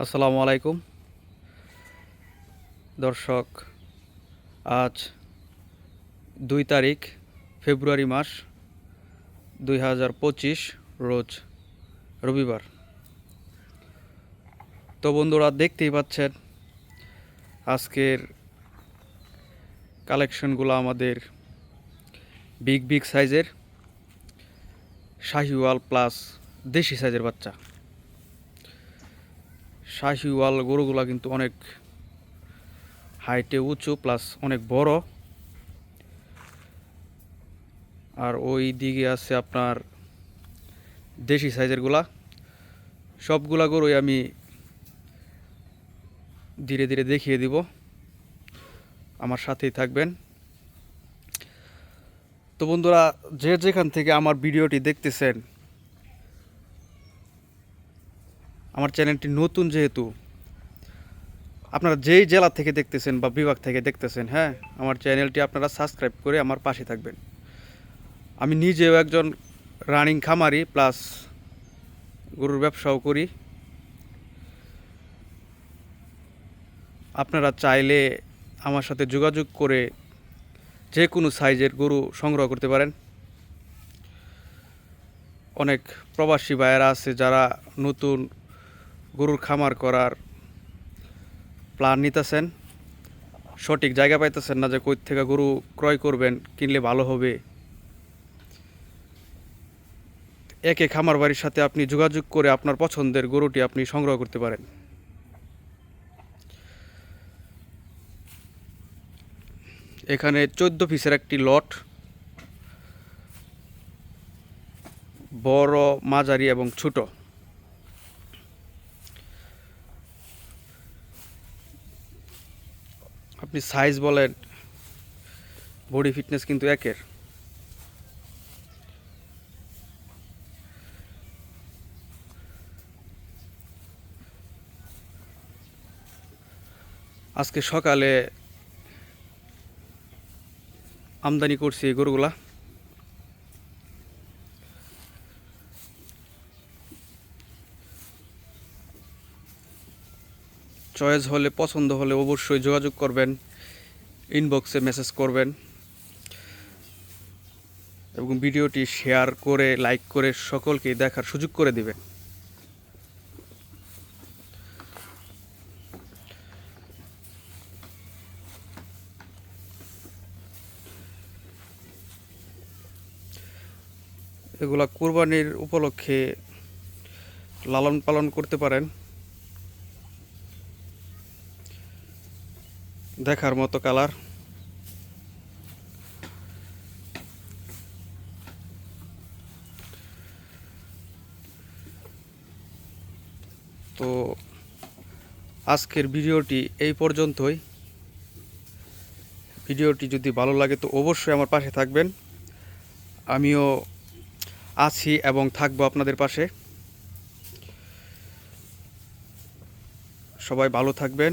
আসসালামু আলাইকুম। দর্শক, আজ দুই তারিখ, ফেব্রুয়ারি মাস, দুই হাজার পঁচিশ রোজ রবিবার। তো বন্ধুরা, দেখতেই পাচ্ছেন, আজকের কালেকশনগুলো আমাদের বিগ বিগ সাইজের, শাহিওয়াল প্লাস দেশি সাইজের বাচ্চা। শাহিওয়াল গরুগুলা কিন্তু অনেক হাইটে উঁচু, প্লাস অনেক বড়। আর ওই দিকে আছে আপনার দেশি সাইজেরগুলা সবগুলা গরুই আমি ধীরে ধীরে দেখিয়ে দিব। আমার সাথেই থাকবেন। তো বন্ধুরা, যে যেখান থেকে আমার ভিডিওটি দেখতেছেন আমার চ্যানেলটি নতুন যেহেতু, আপনারা যেই জেলা থেকে দেখতেছেন বা বিভাগ থেকে দেখতেছেন হ্যাঁ আমার চ্যানেলটি আপনারা সাবস্ক্রাইব করে আমার পাশে থাকবেন। আমি নিজেও একজন রানিং খামারি, প্লাস গরুর ব্যবসাও করি। আপনারা চাইলে আমার সাথে যোগাযোগ করে যে কোনো সাইজের গরু সংগ্রহ করতে পারেন। অনেক প্রবাসী ভাইয়েরা আছে যারা নতুন গরুর খামার করার প্ল্যান নিতেছেন। সঠিক জায়গা পাইতেছেন না যে কই থেকে গরু ক্রয় করবেন, কিনলে ভালো হবে। একে খামার বাড়ির সাথে আপনি যোগাযোগ করে আপনার পছন্দের গরুটি আপনি সংগ্রহ করতে পারেন। এখানে চোদ্দ পিসের একটি লট, বড়, মাঝারি এবং ছোট। আপনি সাইজ বলেন বডি ফিটনেস কিন্তু একের। আজকে সকালে আমদানি করছি এই গরুগুলা। চয়েস হলে, পছন্দ হলে অবশ্যই যোগাযোগ করবেন ইনবক্সে মেসেজ করবেন এবং ভিডিওটি শেয়ার করে লাইক করে সকলকে দেখার সুযোগ করে দিবেন। এগুলা কোরবানির উপলক্ষে লালন পালন করতে পারেন। দেখার মতো কালার। তো আজকের ভিডিওটি এই পর্যন্তই। ভিডিওটি যদি ভালো লাগে তো অবশ্যই আমার পাশে থাকবেন। আমিও আছি এবং থাকব আপনাদের পাশে। সবাই ভালো থাকবেন।